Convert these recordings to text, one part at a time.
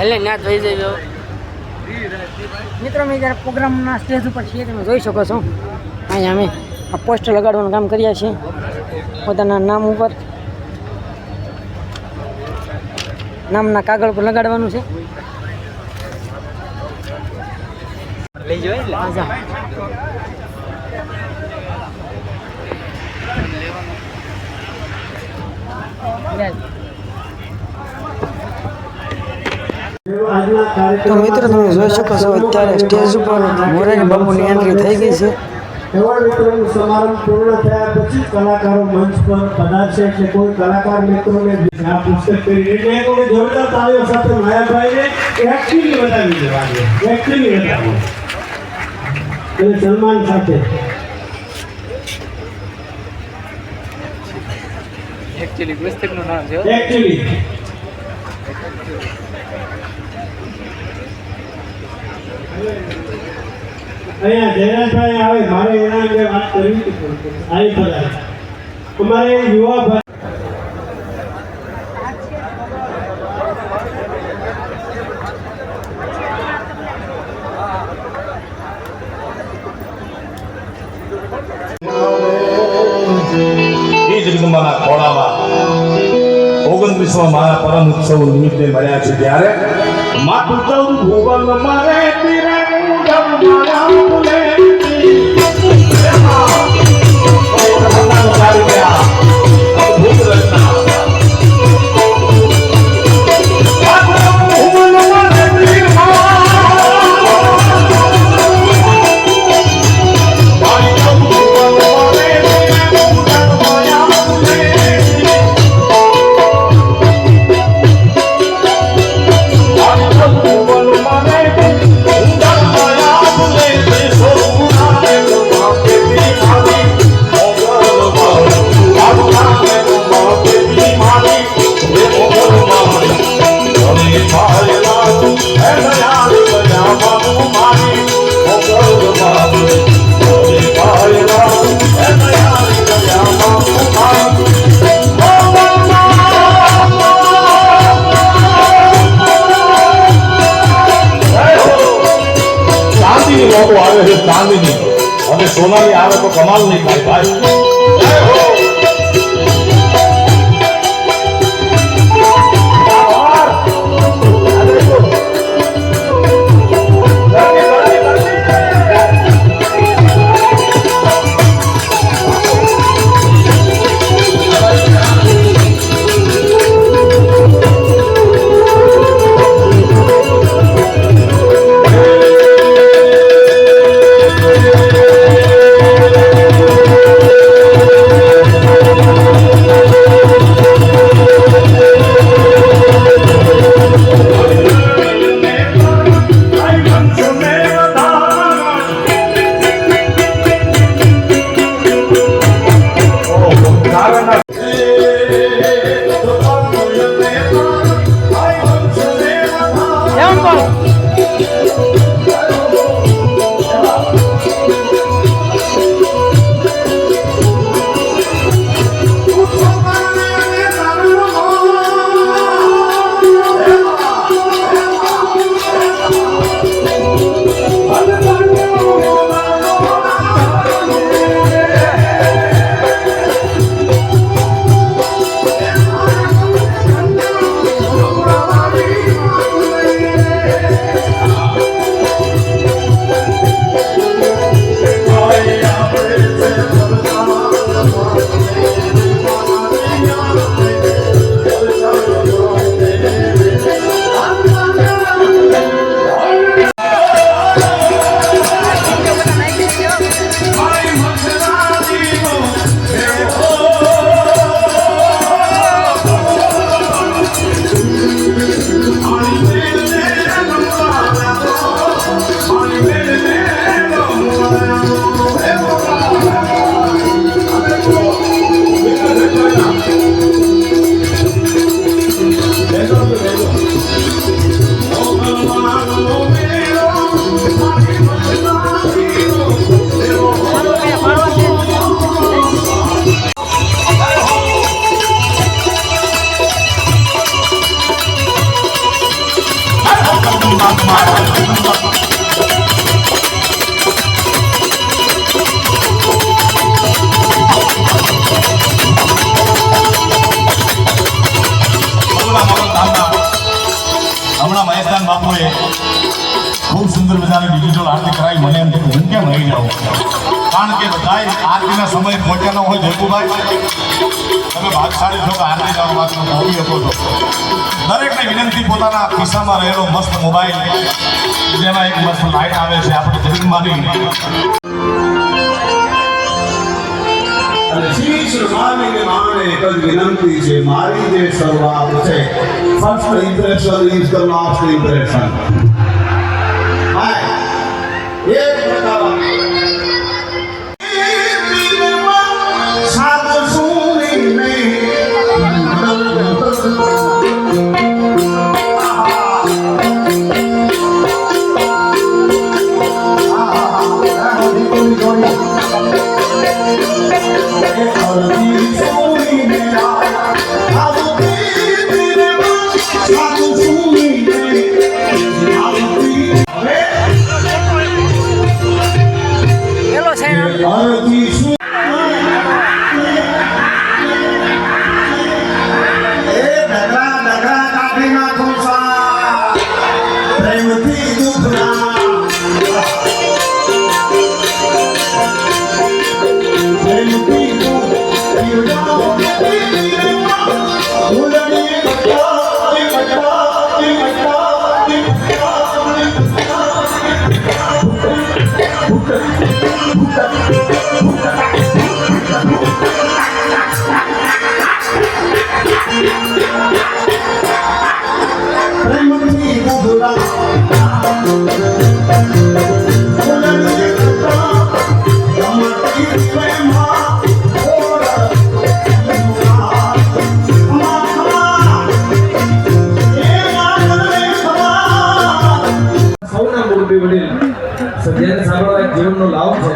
એટલે ના થઈ જાય મિત્રો મેં જ્યારે પ્રોગ્રામના સ્ટેજ ઉપર છીએ તમે જોઈ શકો છો. અહીંયા અમે આ પોસ્ટર લગાડવાનું કામ કરીએ છીએ. પોતાના નામ ઉપર. નામના કાગળ ઉપર લગાડવાનું છે. લઈ જાય હા, જા. લે. તો મિત્રો તમે જોઈ શકો છો અત્યારે સ્ટેજ ઉપર મોરારી બાબુની એન્ટ્રી થઈ ગઈ છે. એવોર્ડ વિતરણ સમારંભ પૂર્ણ થયા પછી કલાકારો મંચ પર પધારશે એટલે કોઈ કલાકાર મિત્રોને આ પુસ્તક કરી એટલે વખત જોરદાર તાળીઓ સાથે માયાભાઈને એક્ટિંગ બતાવી દેવાની એક્ટિંગ બતાવો અને સન્માન સાથે એકચ્યુઅલી પુસ્તકનું નામ છે. એક્ચ્યુઅલી અહીંયા જયરાજભાઈ આવે, મારે એના અંગે વાત કરવી હતી આવી પધારે. અમારે યુવા એ ખોળામાં મારા પરમ ઉત્સવ નિમિત્તે મળ્યા છે ત્યારે માથું ભુવન મારે નોટો નહીં અને સોનાની આવે તો કમાલ નહીં થાય ભાઈ. કારણ કે બધાય આરતીના સમય પહોંચ્યા હોય જયપુભાઈ તમે ભાગશાળી છો કે આરતી જવા વાત પહોંચી શકો છો. દરેકને વિનંતી પોતાના ખિસ્સામાં રહેલો મસ્ત મોબાઈલ. જેમાં એક મસ્ત લાઈટ આવે છે, આપણે જમીનમાંની વિનંતી છે, મારી જે શરૂઆત છે first impression is the last impression அவர்களின் વડીલ સાંભળવા એક જીવનનો લાભ છે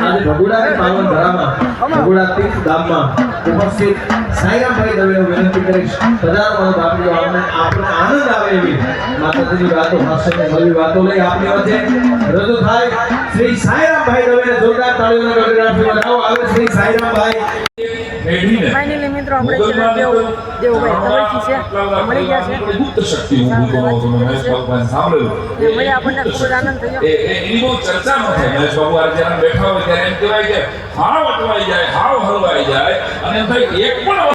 આજે ભગુડાની પાવન ધરામાં ભગુડા તીર્થ ધામમાં ઉપસ્થિત સાઈરામભાઈ દવે હું વિનંતી કરીશ પધારો મારો બાપજીઓ આપણે આપણે આનંદ આવે એવી માતાજીની વાતો હાસ્યને નવી વાતો લઈ આપણી વચ્ચે રજૂ થાય. શ્રી સાઈરામભાઈ દવે જોરદાર તાળીઓના ગગડાટથી બનાવો આવે શ્રી ફાઇનલી મિત્રો આપણે દેવભાઈ તવલજી છે? મળી ગયા છે. ગુપ્ત શક્તિ ઊભી કરો તમે મહેશ ભગવાન સાંભળ્યું એ આપણને ખૂબ આનંદ થયો. એ એ એની બહુ ચર્ચામાં છે. મહેશ બાબુ આજે જ્યારે બેઠા હોય ત્યારે એમ કહેવાય કે હાવ અટવાઈ જાય, હાવ હલવાઈ જાય. અને એમ થાય એક પણ